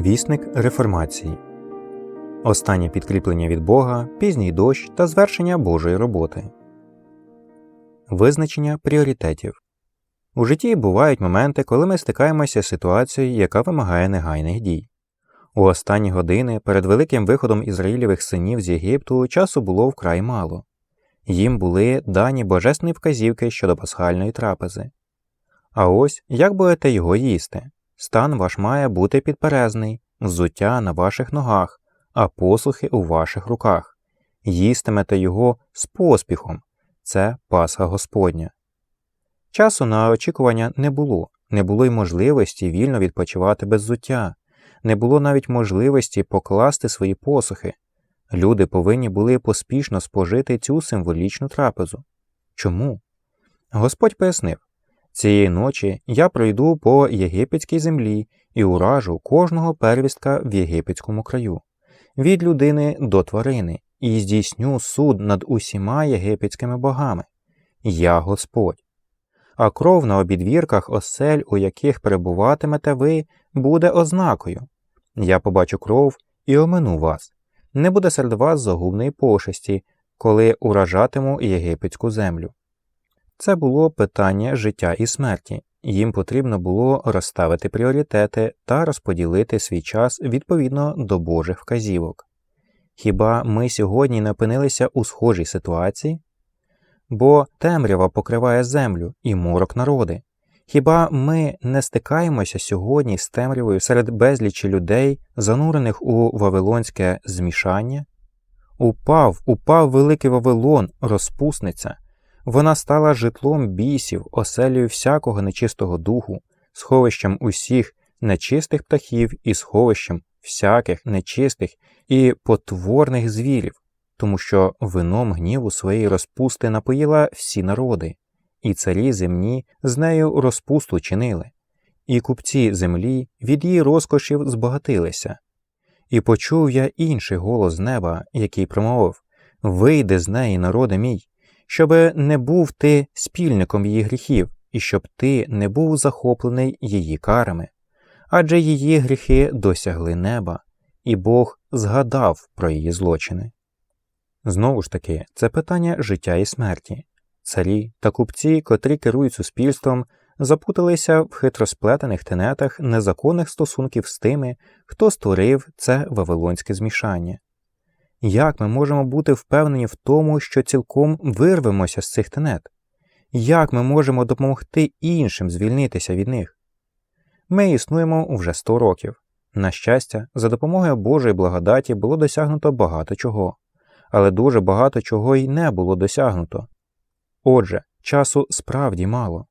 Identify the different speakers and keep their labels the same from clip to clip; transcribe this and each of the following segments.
Speaker 1: Вісник реформації. Останнє підкріплення від Бога, пізній дощ та звершення Божої роботи. Визначення пріоритетів. У житті бувають моменти, коли ми стикаємося з ситуацією, яка вимагає негайних дій. У останні години перед великим виходом ізраїльових синів з Єгипту часу було вкрай мало. Їм були дані божественні вказівки щодо пасхальної трапези. А ось як будете його їсти? Стан ваш має бути підперезний, взуття на ваших ногах, а послухи у ваших руках. Їстимете його з поспіхом це Пасха Господня. Часу на очікування не було, не було й можливості вільно відпочивати без взуття, не було навіть можливості покласти свої посухи. Люди повинні були поспішно спожити цю символічну трапезу. Чому? Господь пояснив цієї ночі я пройду по єгипетській землі і уражу кожного первістка в єгипетському краю, від людини до тварини, і здійсню суд над усіма єгипетськими богами. Я Господь. А кров на обідвірках осель, у яких перебуватимете ви, буде ознакою. Я побачу кров і омину вас. Не буде серед вас загубної пошесті, коли уражатиму єгипетську землю. Це було питання життя і смерті. Їм потрібно було розставити пріоритети та розподілити свій час відповідно до Божих вказівок. Хіба ми сьогодні не опинилися у схожій ситуації? Бо темрява покриває землю і морок народи. Хіба ми не стикаємося сьогодні з темрявою серед безлічі людей, занурених у вавилонське змішання? Упав, упав великий Вавилон, розпусниця. Вона стала житлом бісів, оселею всякого нечистого духу, сховищем усіх нечистих птахів і сховищем всяких нечистих і потворних звірів, тому що вином гніву своєї розпусти напоїла всі народи, і царі земні з нею розпусту чинили, і купці землі від її розкошів збагатилися. І почув я інший голос неба, який промовив Вийди з неї, народи мій, щоби не був ти спільником її гріхів, і щоб ти не був захоплений її карами, адже її гріхи досягли неба, і Бог згадав про її злочини. Знову ж таки, це питання життя і смерті. Царі та купці, котрі керують суспільством, запуталися в хитросплетених тенетах незаконних стосунків з тими, хто створив це вавилонське змішання. Як ми можемо бути впевнені в тому, що цілком вирвемося з цих тенет? Як ми можемо допомогти іншим звільнитися від них? Ми існуємо вже 100 років. На щастя, за допомогою Божої благодаті було досягнуто багато чого, але дуже багато чого й не було досягнуто. Отже, часу справді мало.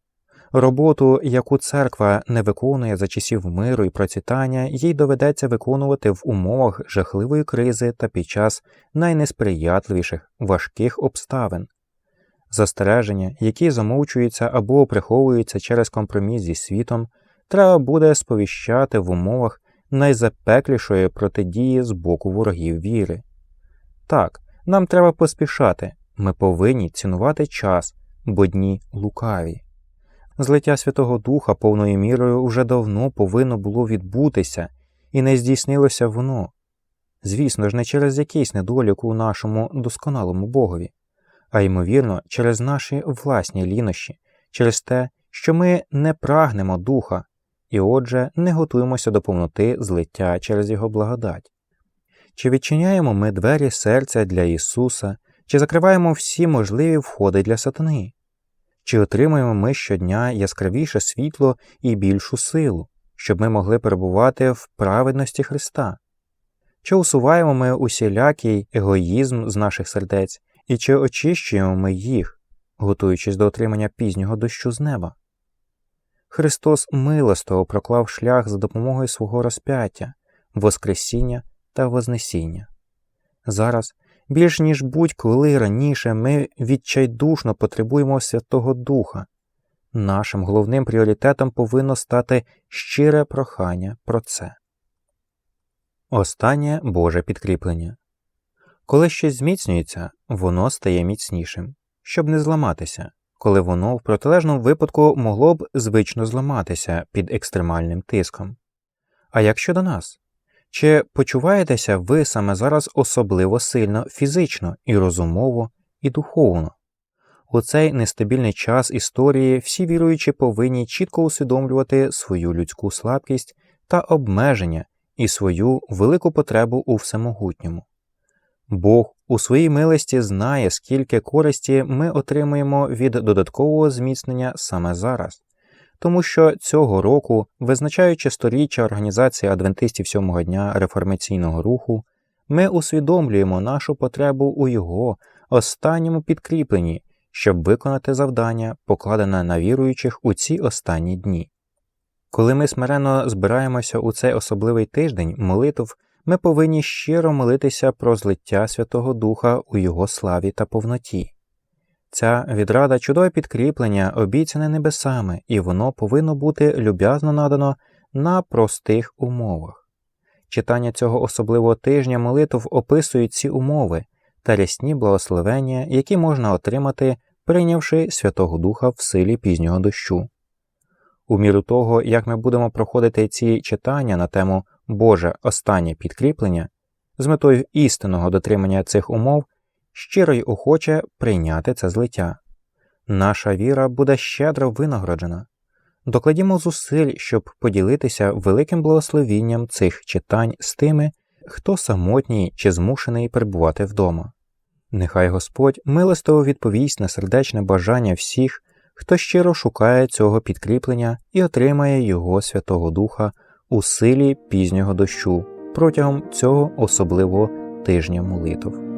Speaker 1: Роботу, яку церква не виконує за часів миру і процвітання, їй доведеться виконувати в умовах жахливої кризи та під час найнесприятливіших важких обставин. Застереження, які замовчуються або приховуються через компроміс зі світом, треба буде сповіщати в умовах найзапеклішої протидії з боку ворогів віри. Так, нам треба поспішати, ми повинні цінувати час, бо дні лукаві. Злиття Святого Духа повною мірою вже давно повинно було відбутися, і не здійснилося воно. Звісно ж, не через якийсь недолік у нашому досконалому Богові, а ймовірно, через наші власні лінощі, через те, що ми не прагнемо духа, і отже, не готуємося до повноти злиття через Його благодать. Чи відчиняємо ми двері серця для Ісуса, чи закриваємо всі можливі входи для сатани? Чи отримуємо ми щодня яскравіше світло і більшу силу, щоб ми могли перебувати в праведності Христа? Чи усуваємо ми усілякий егоїзм з наших сердець, і чи очищуємо ми їх, готуючись до отримання пізнього дощу з неба? Христос милостово проклав шлях за допомогою свого розп'яття, Воскресіння та Вознесіння. Зараз більш ніж будь-коли раніше ми відчайдушно потребуємо Святого Духа. Нашим головним пріоритетом повинно стати щире прохання про це. Останнє Боже підкріплення. Коли щось зміцнюється, воно стає міцнішим, щоб не зламатися, коли воно в протилежному випадку могло б звично зламатися під екстремальним тиском. А як щодо нас? Чи почуваєтеся ви саме зараз особливо сильно фізично і розумово, і духовно? У цей нестабільний час історії всі віруючі повинні чітко усвідомлювати свою людську слабкість та обмеження і свою велику потребу у всемогутньому. Бог у своїй милості знає, скільки користі ми отримуємо від додаткового зміцнення саме зараз, тому що цього року, визначаючи сторіччя Організації Адвентистів сьомого дня реформаційного руху, ми усвідомлюємо нашу потребу у його останньому підкріпленні, щоб виконати завдання, покладене на віруючих у ці останні дні. Коли ми смиренно збираємося у цей особливий тиждень молитв, ми повинні щиро молитися про злиття Святого Духа у Його славі та повноті. Ця відрада чудове підкріплення обіцяне небесами, і воно повинно бути люб'язно надано на простих умовах. Читання цього особливого тижня молитв описують ці умови та рясні благословення, які можна отримати, прийнявши Святого Духа в силі пізнього дощу. У міру того, як ми будемо проходити ці читання на тему Боже останнє підкріплення, з метою істинного дотримання цих умов, щиро й охоче прийняти це злиття. Наша віра буде щедро винагороджена. Докладімо зусиль, щоб поділитися великим благословінням цих читань з тими, хто самотній чи змушений перебувати вдома. Нехай Господь милостиво відповість на сердечне бажання всіх, хто щиро шукає цього підкріплення і отримає Його Святого Духа у силі пізнього дощу протягом цього особливого тижня молитв.